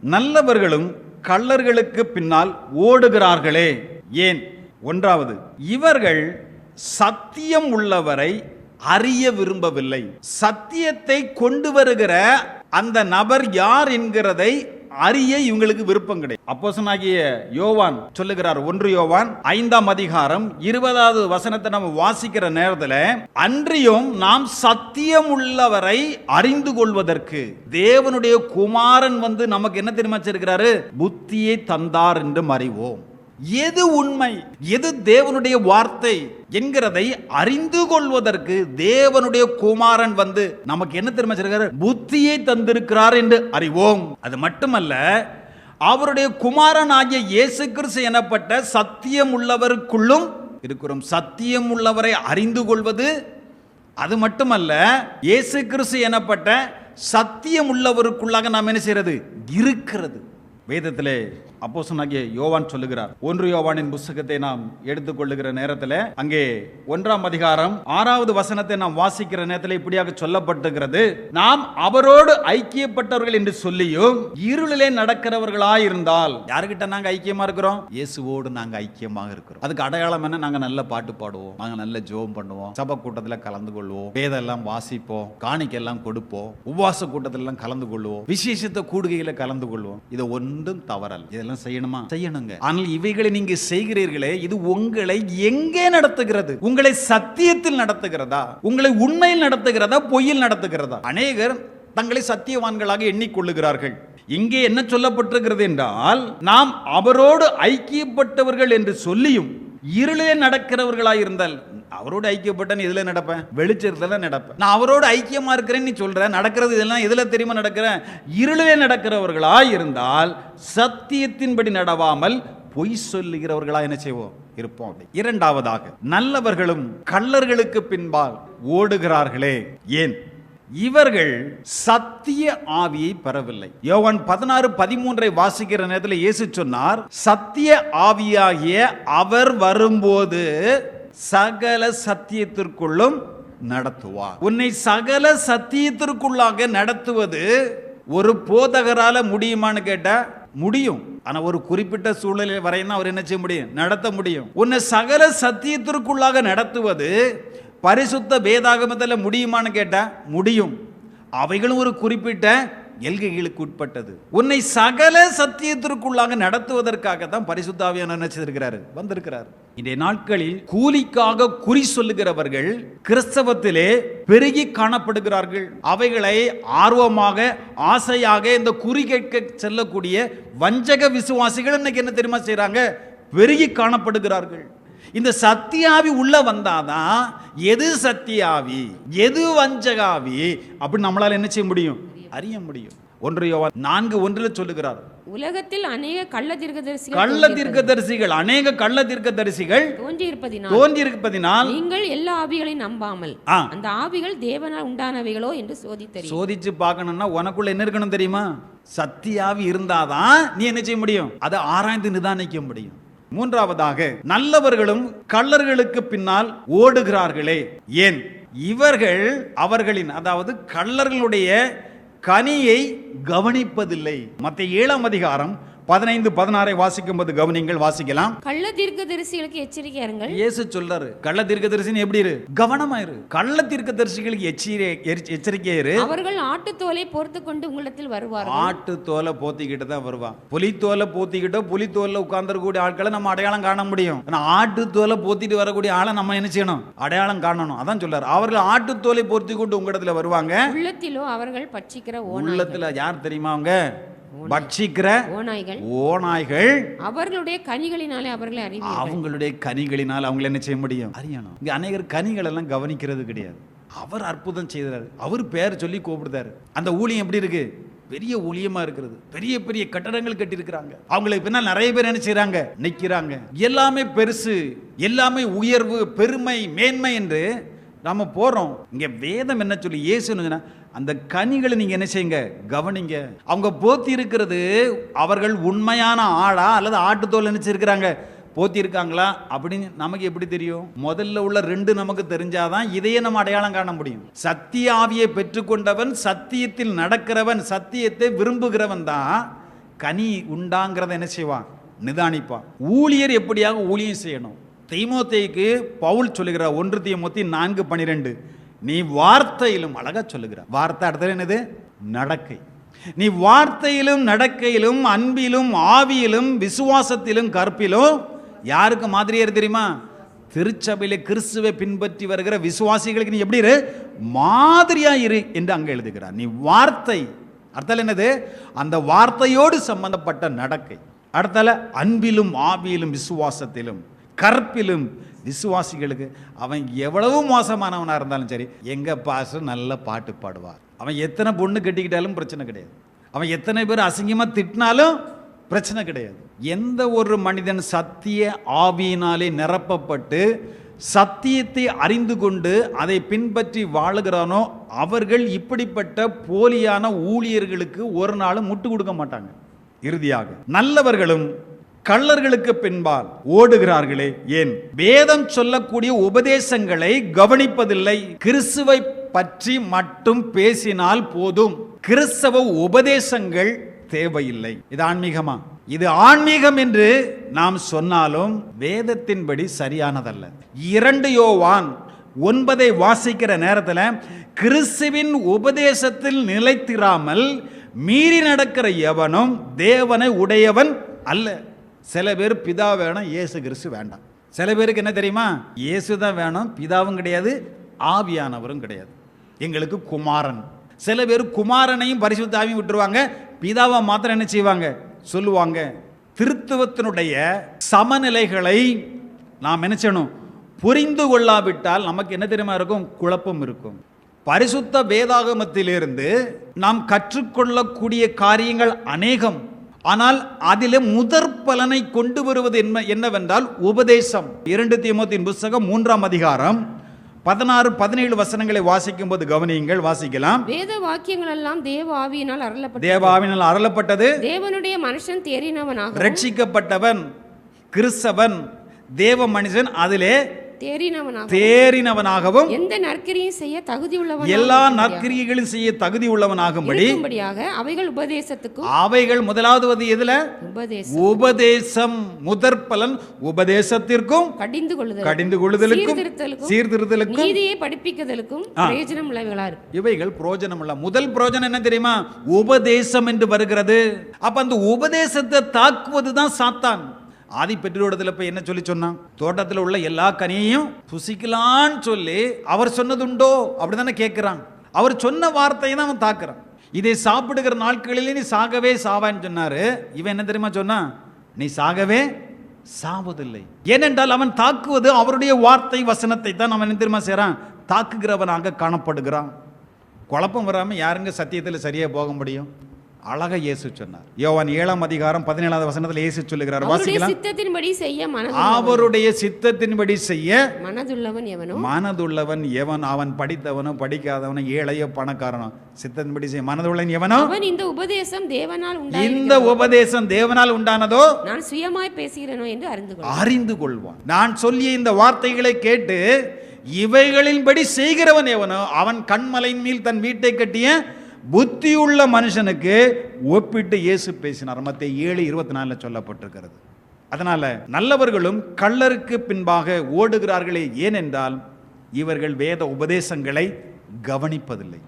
நல்லவர்களும் கள்ளர்களுக்கு பின்னால் ஓடுகிறார்களே. ஏன்? ஒன்றாவது இவர்கள் சத்தியம் உள்ளவரை அறிய விரும்பவில்லை. சத்தியத்தை கொண்டு வருகிற அந்த நபர் யார் என்கிறதை அறிய இவங்களுக்கு விருப்பம் கிடையாது. அப்போசனாகிய யோவான் சொல்லுகிறார் ஒன்று யோவான் ஐந்தாம் அதிகாரம் இருபதாவது வசனத்தை நம்ம வாசிக்கிற நேரத்தில் அன்றியும் நாம் சத்தியம் உள்ளவரை அறிந்து கொள்வதற்கு தேவனுடைய குமாரன் வந்து நமக்கு என்ன தெரியுமா வச்சிருக்கிறாரு? புத்தியை தந்தார் என்றும் அறிவோம். எது உண்மை எது தேவனுடைய வார்த்தை என்கிறதை அறிந்து கொள்வதற்கு தேவனுடைய குமாரன் வந்து நமக்கு என்ன தெரியுமா வச்சிருக்காரு புத்தியை தந்திருக்கிறார் என்று அறிவோம். அது மட்டுமல்ல அவருடைய குமாரன் ஆகிய இயேசு கிறிஸ்து எனப்பட்ட சத்தியம் உள்ளவருக்குள்ளும் இருக்கிறோம். சத்தியம் உள்ளவரை அறிந்து கொள்வது அது மட்டுமல்ல இயேசு கிறிஸ்து எனப்பட்ட சத்தியம் உள்ளவருக்குள்ளாக நாம் என்ன செய்யறது? இருக்கிறது. வேதத்திலே அப்போசனாகிய யோவான் சொல்லுகிறார். ஒன்று யோவானின் புஸ்தகத்தை நாம் எடுத்துக்கொள்ளுகிற நேரத்தில் அங்கே ஒன்றாம் அதிகாரம் ஆறாவது வசனத்தை நாம் வாசிக்கிற நேரத்தில் இப்படியாக சொல்லப்பட்டுகிறது. நாம் அவரோடு ஐக்கியப்பட்டவர்கள் என்று சொல்லியும் இருளிலே நடக்கிறவர்களாய் இருந்தால் யாருக்கிட்ட நாங்க ஐக்கியமா இருக்கிறோம்? இயேசுவோடு நாங்க ஐக்கியமாக இருக்கிறோம். அதுக்கு அடையாளம் என்ன? நாங்க நல்ல பாட்டு பாடுவோம். நாங்க நல்ல ஜோம் பண்ணுவோம். சபை கூட்டத்தில் கலந்து கொள்வோம். வேதம் எல்லாம் வாசிப்போம். காணிக்கெல்லாம் கொடுப்போம். உபவாச கூட்டத்திலாம் கலந்து கொள்வோம். விசேஷத்த கூடுகையில் கலந்து கொள்வோம். இது ஒன்றும் தவறல் இதெல்லாம் செய்யணுமா? செய்யணுங்க. ஆனால் இவைகளை நீங்க செய்கிறீர்களே இது உங்களை எங்கே நடத்துகிறது? உங்களை சத்தியத்தில் நடத்துகிறதா? உங்களை உண்மையில் நடத்துகிறதா? பொய்யில் நடத்துகிறதா? அநேகர் தங்களை சத்தியவான்களாக எண்ணிக்கொள்ளுகிறார்கள். இங்கே என்ன சொல்லப்பட்டிருக்கிறது என்றால் நாம் அவரோடு ஐக்கியப்பட்டவர்கள் என்று சொல்லியும் இருளே நடக்கிறவர்களாக இருந்தால் அவரோடு ஐக்கியப்பட்டேன் இதில் நடப்பேன் வெளிச்சத்துல நடப்பேன். நான் அவரோடு ஐக்கியமா இருக்கிறேன்னு நீ சொல்ற நடக்கிறது இதெல்லாம் எதுல தெரியுமா நடக்கிறேன் இருளே நடக்கிறவர்களாய் இருந்தால் சத்தியத்தின்படி நடவாமல் பொய் சொல்லுகிறவர்களா என்ன செய்வோம்? இருப்போம் இரண்டாவதாக நல்லவர்களும் கள்ளர்களுக்கு பின்பால் ஓடுகிறார்களே. ஏன்? இவர்கள் சத்திய ஆவியை பெறவில்லை. யோவான் பதினாறு பதிமூன்றை வாசிக்கிற நேரத்தில் இயேசு சொன்னார் சத்திய ஆவியாகிய அவர் வரும்போது சகல சத்தியத்திற்குள்ளும் நடத்துவார். உன்னை சகல சத்தியத்திற்குள்ளாக நடத்துவது ஒரு போதகரால முடியுமான்னு கேட்டா முடியும். ஆனா ஒரு குறிப்பிட்ட சூழலில் வரையினா அவர் என்ன செய்ய முடியும்? நடத்த முடியும். உன்னை சகல சத்தியத்திற்குள்ளாக நடத்துவது பரிசுத்த வேதாகமத்தில் முடியுமான்னு கேட்டால் முடியும். அவைகளும் ஒரு குறிப்பிட்ட எல்கைகளுக்கு உட்பட்டது. உன்னை சகல சத்தியத்திற்குள்ளாக நடத்துவதற்காக தான் பரிசுத்தாவியான நினைச்சிருக்கிறாரு வந்திருக்கிறார். இன்றைய நாட்களில் கூலிக்காக குறி சொல்லுகிறவர்கள் கிறிஸ்தவத்திலே பெருகி காணப்படுகிறார்கள். அவைகளை ஆர்வமாக ஆசையாக இந்த குறி கேட்க செல்லக்கூடிய வஞ்சக விசுவாசிகள் இன்னைக்கு என்ன தெரியுமா செய்றாங்க? பெருகி காணப்படுகிறார்கள். இந்த சத்தியாவி உள்ள வந்தாதான் எது சத்தியாவி எது வஞ்சகாவி அப்படி நம்மளால என்ன செய்ய முடியும்? அறிய முடியும். ஒன்று நான்கு ஒன்றில் சொல்லுகிறார். உலகத்தில் அநேக கள்ள தீர்க்கதரிசிகள் கள்ள தீர்க்கதரிசிகள் அநேக கள்ள தீர்க்கதரிசிகள் தோன்றியிருப்பதினால் தோன்றியிருப்பதினால் நீங்கள் எல்லா ஆவிகளையும் நம்பாமல். அந்த ஆவிகள் தேவனால் உண்டானவைகளோ என்று சோதித்தறி சோதிச்சு பார்க்கணும்னா உனக்குள்ள என்ன இருக்கணும் தெரியுமா? சத்தியாவி இருந்தாதான் நீ என்ன செய்ய முடியும்? அதை ஆராய்ந்து நிதானிக்க முடியும். மூன்றாவதாக நல்லவர்களும் கள்ளர்களுக்கு பின்னால் ஓடுகிறார்களே. ஏன்? இவர்கள் அவர்களின் அதாவது கள்ளர்களுடைய கனியை கவனிப்பதில்லை. மற்ற ஏழாம் அதிகாரம் பதினைந்து பதினாறை வாசிக்கும் போது கவனிங்கள் வாசிக்கலாம். கள்ள தீர்க்கதரிசிகளுக்கு எச்சரிக்கை இருங்கள். இயேசு சொல்றாரு கள்ள தீர்க்கதரிசின்னு எப்படி இரு? கவனமா இரு கள்ள தீர்க்கதரிசிகளுக்கு எச்சரிக்கை எச்சரிக்கை இரு. அவர்கள் ஆட்டுத்தோலை பொறுத்து கொண்டு உங்களிடத்தில் வருவார்கள். ஆட்டு தோலை போத்திக்கிட்டு தான் வருவான். புலித்தோலை போத்திக்கிட்டோ புலித்தோல்ல உட்கார்ந்துருக்கக்கூடிய ஆட்களை நம்ம அடையாளம் காண முடியும். ஆனா ஆட்டு தோலை போத்திட்டு வரக்கூடிய ஆளை நம்ம என்ன செய்யணும்? அடையாளம் காணணும். அதான் சொல்றாரு. அவர்கள் ஆட்டு தோலை போர்த்தி கொண்டு உங்களிடத்துல வருவாங்க. உள்ளத்திலோ அவர்கள் பட்சிக்கிற உள்ளத்துல யார் தெரியுமா அவங்க? பட்சிக்கிற ஓநாய்கள். ஓநாய்கள். அவர்களுடைய கனிகளினாலே அவர்களை அறிவீர்கள். அவங்களுடைய கனிகளினால் அவங்களை என்ன செய்ய முடியும்? அறியணும். இங்க அநேகர் கனிகள் எல்லாம் கவனிக்கிறது கிடையாது. அவர் அற்புதம் செய்தார் அவர் பேர் சொல்லி கூப்பிடுதாரு அந்த ஊழியம் எப்படி இருக்கு? பெரிய ஊழியமா இருக்கிறது. பெரிய பெரிய கட்டடங்கள் கட்டியிருக்கிறாங்க. அவங்களுக்கு பின்னால் நிறைய பேர் என்ன செய்றாங்க? நிக்கிறாங்க. எல்லாமே பெருசு. எல்லாமே உயர்வு பெருமை மேன்மை என்று நாம போறோம். இங்க வேதம் என்ன சொல்லி? இயேசு என்ன சொன்னா, அந்த கனிகளை நீங்க என்ன செய்யுங்க? கவனிங்க. அவங்க போத்தி இருக்கிறது அவர்கள் உண்மையான ஆளா அல்லது ஆட்டுத்தோல் நினைச்சிருக்கிறாங்க. போத்தி இருக்காங்களா? அப்படின்னு நமக்கு எப்படி தெரியும்? முதல்ல உள்ள ரெண்டு நமக்கு தெரிஞ்சாதான் இதையே நம்ம அடையாளம் காண முடியும். சத்திய ஆவியை பெற்றுக்கொண்டவன் சத்தியத்தில் நடக்கிறவன் சத்தியத்தை விரும்புகிறவன் தான் கனி உண்டாங்கிறத என்ன செய்வான்? நிதானிப்பான். ஊழியர் எப்படியாக ஊழியம் செய்யணும்? தீமோத்தேக்கு பவுல் சொல்லுகிறார் ஒன்று தீமோத்தி நான்கு பனிரெண்டு. நீ வார்த்தையிலும் அழகா சொல்லுகிறார் வார்த்தை அடுத்தது என்னது? நடக்கை. நீ வார்த்தையிலும் நடக்கையிலும் அன்பிலும் ஆவியிலும் விசுவாசத்திலும் கற்பிலும் யாருக்கு மாதிரியே இரு தெரியுமா? திருச்சபையில் கிறிஸ்துவை பின்பற்றி வருகிற விசுவாசிகளுக்கு நீ எப்படி இரு? மாதிரியா இரு என்று அங்கே எழுதுகிறார். நீ வார்த்தை அடுத்தால என்னது? அந்த வார்த்தையோடு சம்பந்தப்பட்ட நடக்கை. அடுத்தால அன்பிலும் ஆவியிலும் விசுவாசத்திலும். கற்பிலும் விசுவாசிகளுக்கு அவன் எவ்வளவு மோசமானவனாக இருந்தாலும் சரி எங்கள் பாச நல்ல பாட்டு பாடுவார். அவன் எத்தனை பொண்ணு கட்டிக்கிட்டாலும் பிரச்சனை கிடையாது. அவன் எத்தனை பேர் அசிங்கமாக திட்டினாலும் பிரச்சனை கிடையாது. எந்த ஒரு மனிதன் சத்திய ஆவியினாலே நிரப்பப்பட்டு சத்தியத்தை அறிந்து கொண்டு அதை பின்பற்றி வாழுகிறானோ அவர்கள் இப்படிப்பட்ட போலியான ஊழியர்களுக்கு ஒரு நாளும் முட்டு கொடுக்க மாட்டாங்க. இறுதியாக நல்லவர்களும் கள்ளர்களுக்கு பின்பால் ஓடுகிறார்களே ஏன்? வேதம் சொல்லக்கூடிய உபதேசங்களை கவனிப்பதில்லை. கிறிஸ்துவை பற்றி மட்டும் பேசினால் போதும். கிறிஸ்தவ உபதேசங்கள் தேவையில்லை. இது ஆன்மீகமா? இது ஆன்மீகம் என்று நாம் சொன்னாலும் வேதத்தின்படி சரியானதல்ல. இரண்டு யோவான் ஒன்பதை வாசிக்கிற நேரத்தில் கிறிஸ்துவின் உபதேசத்தில் நிலைத்திராமல் மீறி நடக்கிற எவனும் தேவனை உடையவன் அல்ல. சில பேர் பிதா வேணும் இயேசு கிறிஸ்து வேண்டாம். சில பேருக்கு என்ன தெரியுமா? இயேசு தான் வேணும் பிதாவும் கிடையாது ஆவியானவரும் கிடையாது. எங்களுக்கு குமாரன். சில பேர் குமாரனையும் பரிசுத்த ஆவியும் விட்டுருவாங்க பிதாவை மாத்திரம் என்ன செய்வாங்க? சொல்லுவாங்க. திருத்துவத்தினுடைய சமநிலைகளை நாம் நினைச்சணும் புரிந்து கொள்ளாவிட்டால் நமக்கு என்ன தெரியுமா இருக்கும்? குழப்பம் இருக்கும். பரிசுத்த வேதாகமத்திலிருந்து நாம் கற்றுக்கொள்ளக்கூடிய காரியங்கள் அநேகம். ஆனால் அதில் முதற் பலனை கொண்டு வருவது என்ன என்னவென்றால் உபதேசம். இரண்டு தீமோத்தின் புஸ்தகம் மூன்றாம் அதிகாரம் பதினாறு பதினேழு வசனங்களை வாசிக்கும் போது கவனியுங்கள் வாசிக்கலாம். வேத வாக்கியங்கள் எல்லாம் தேவ ஆவியினால் அருளப்பட்ட தேவாவினால் அருளப்பட்டது. தேவனுடைய மனுஷன் தேறினவனாக ரட்சிக்கப்பட்டவன் கிறிஸ்தவன் தேவ மனுஷன் அதிலே தேறினவனாக தேறினவனாகவும் எந்த நற்கிரியும் செய்ய தகுதி உள்ளவன் எல்லா நற்கிரியைகளும் செய்ய தகுதி உள்ளவனாகும்படி அவைகள் உபதேசத்துக்கும் அவைகள் முதலாவது வது எதுல? உபதேசம். உபதேசம். முதற் பலன் உபதேசத்திற்கும் கடிந்து கொள்ளுதல் கடிந்து கொள்ளுதலுக்கும் சீர்திருத்தலுக்கும் நீதியை படிப்பிக்குதலுக்கும் பிரயோஜனம் உள்ளவைகளா இருக்கு. இவைகள் பிரயோஜனம் உள்ள முதல் பிரயோஜனம் என்ன தெரியுமா? உபதேசம் என்று வருகிறது. அப்ப அந்த உபதேசத்தை தாக்குவது தான் சாத்தான். ஆதி பெற்றோடத்தில் போய் என்ன சொல்லி சொன்னான்? தோட்டத்தில் உள்ள எல்லா கனியையும் புசிக்கலான்னு சொல்லி அவர் சொன்னதுண்டோ? அப்படிதானே கேட்குறான் அவர் சொன்ன வார்த்தையை தான் அவன் தாக்குறான். இதை சாப்பிடுகிற நாட்களிலே நீ சாகவே சாவான்னு சொன்னாரு. இவன் என்ன தெரியுமா சொன்னான்? நீ சாகவே சாவதில்லை. ஏனென்றால் அவன் தாக்குவது அவருடைய வார்த்தை வசனத்தை தான் அவன் என்ன தெரியுமா செய்கிறான் தாக்குகிறவனாக காணப்படுகிறான். குழப்பம் வராமல் யாருங்க சத்தியத்தில் சரியாக போக முடியும்? அழகா இயேசு சொன்னார். யோவான் ஏழாம் அதிகாரம் பதினேழாவது வசனத்தில் இயேசு சொல்லுகிறார். அவருடைய வாசிக்கலாம். சித்தத்தின்படி செய்ய அவருடைய சித்தத்தின்படி செய்ய மனதுள்ளவன் எவனோ? மனதுள்ளவன் எவன்? அவன் படித்தவனோ படிக்காதவனோ ஏழையோ பணக்காரனோ. சித்தத்தின்படி செய்ய மனதுள்ளவன் எவனோ? அவன் இந்த உபதேசம் தேவனால் இந்த உபதேசம் தேவனால் உண்டானதோ? நான் சுயமாய் பேசுகிறேனோ என்று அறிந்து அறிந்து கொள்வான். நான் சொல்லிய இந்த வார்த்தைகளை கேட்டு இவைகளின்படி செய்கிறவன் எவனோ அவன் கண்மலையின் மேல் தன் வீட்டை கட்டிய புத்தியுள்ள மனுஷனுக்கு ஒப்பிட்டு இயேசு பேசினார். மத்திய ஏழு இருபத்தி நாலில் சொல்லப்பட்டிருக்கிறது. அதனால நல்லவர்களும் கள்ளருக்கு பின்பாக ஓடுகிறார்களே ஏனென்றால் இவர்கள் வேத உபதேசங்களை கவனிப்பதில்லை.